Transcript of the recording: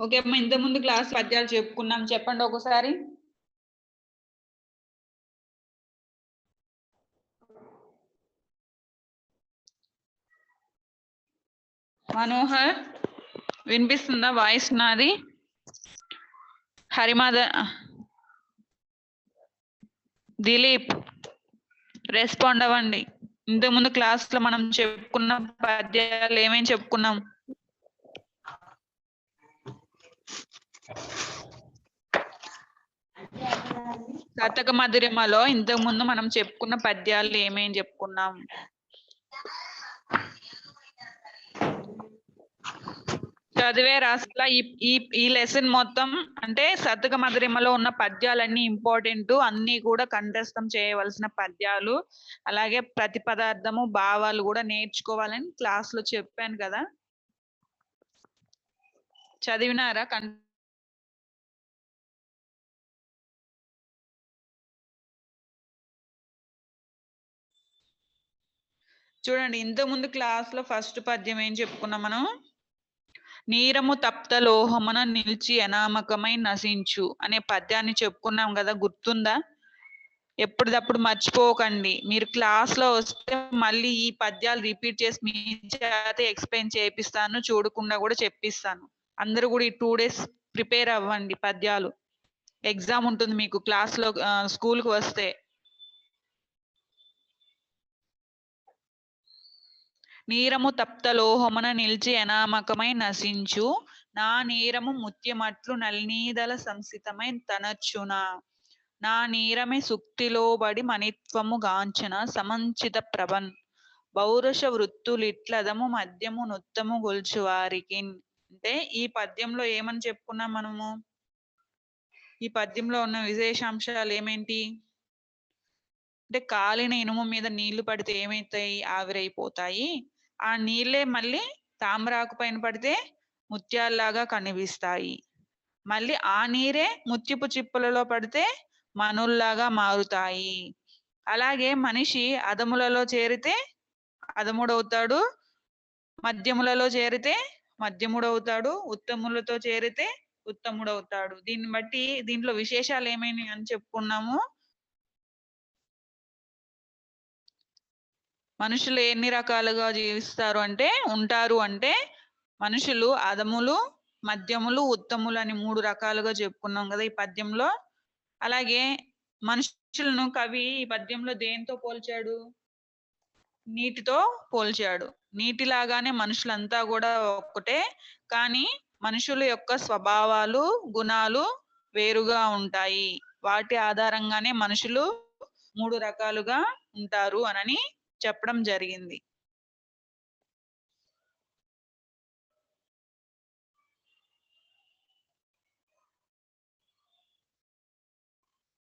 Okay అమ్మా ఇంత ముందు క్లాస్ పద్యాలు చెప్పుకున్నాం. చెప్పండి ఒకసారి. మనోహర్ వినిపిస్తుందా వాయిస్ నాది? హరిమాద దిలీప్ రెస్పాండ్ అవ్వండి. ఇంతకుముందు క్లాస్లో మనం చెప్పుకున్న పద్యాలు ఏమేమి చెప్పుకున్నాం? శతక మధురిమలో ఇంతకు ముందు మనం చెప్పుకున్న పద్యాలు ఏమేం చెప్పుకున్నాం? చదివే రాస్తా ఈ ఈ ఈ లెసన్ మొత్తం అంటే శతక మధురిమలో ఉన్న పద్యాలన్నీ ఇంపార్టెంట్ అన్ని కూడా కంఠస్థం చేయవలసిన పద్యాలు. అలాగే ప్రతి పదార్థము భావాలు కూడా నేర్చుకోవాలని క్లాస్లో చెప్పాను కదా. చదివినారా? కం చూడండి ఇంత ముందు క్లాస్లో ఫస్ట్ పద్యం ఏం చెప్పుకున్నాం మనం? నీరము తప్త లోహమున నిలిచి అనామకమై నశించు అనే పద్యాన్ని చెప్పుకున్నాం కదా గుర్తుందా? ఎప్పటిదప్పుడు మర్చిపోకండి. మీరు క్లాస్లో వస్తే మళ్ళీ ఈ పద్యాలు రిపీట్ చేసి మీ చేత ఎక్స్ప్లెయిన్ చేపిస్తాను చూడకుండా కూడా చెప్పిస్తాను. అందరూ కూడా ఈ టూ డేస్ ప్రిపేర్ అవ్వండి పద్యాలు. ఎగ్జామ్ ఉంటుంది మీకు క్లాస్లో స్కూల్కి వస్తే. నీరము తప్త లోహమున నిలిచి అనామకమై నశించు. నా నీరము ముత్యమట్లు నల్నీదల సంసితమై తనచ్చున నా నీరమే సుక్తిలోబడి మణిత్వము గాంచన సమంచిత ప్రభన్ పౌరుష వృత్తులిట్లదము మద్యము నుత్తము గొల్చువారికి. అంటే ఈ పద్యంలో ఏమని చెప్పుకున్నాం మనము? ఈ పద్యంలో ఉన్న విశేషాంశాలు ఏమేంటి? అంటే కాలిన ఇనుము మీద నీళ్ళు పడితే ఏమైతాయి? ఆవిరైపోతాయి. ఆ నీళ్ళే మళ్ళీ తామరాకు పైన పడితే ముత్యాల్లాగా కనిపిస్తాయి. మళ్ళీ ఆ నీరే ముత్యపు చిప్పులలో పడితే మనుల్లాగా మారుతాయి. అలాగే మనిషి అదములలో చేరితే అదముడవుతాడు మధ్యములలో చేరితే మధ్యముడవుతాడు ఉత్తములతో చేరితే ఉత్తముడవుతాడు. దీన్ని బట్టి దీంట్లో విశేషాలు ఏమైనా అని చెప్పుకున్నాము. మనుషులు ఎన్ని రకాలుగా జీవిస్తారు అంటే ఉంటారు అంటే మనుషులు అదములు మధ్యములు ఉత్తములు అని మూడు రకాలుగా చెప్పుకున్నాం కదా ఈ పద్యంలో. అలాగే మనుషులను కవి ఈ పద్యంలో దేంతో పోల్చాడు? నీటితో పోల్చాడు. నీటిలాగానే మనుషులంతా కూడా ఒక్కటే కానీ మనుషుల యొక్క స్వభావాలు గుణాలు వేరుగా ఉంటాయి. వాటి ఆధారంగానే మనుషులు మూడు రకాలుగా ఉంటారు అనని చెప్పడం జరిగింది.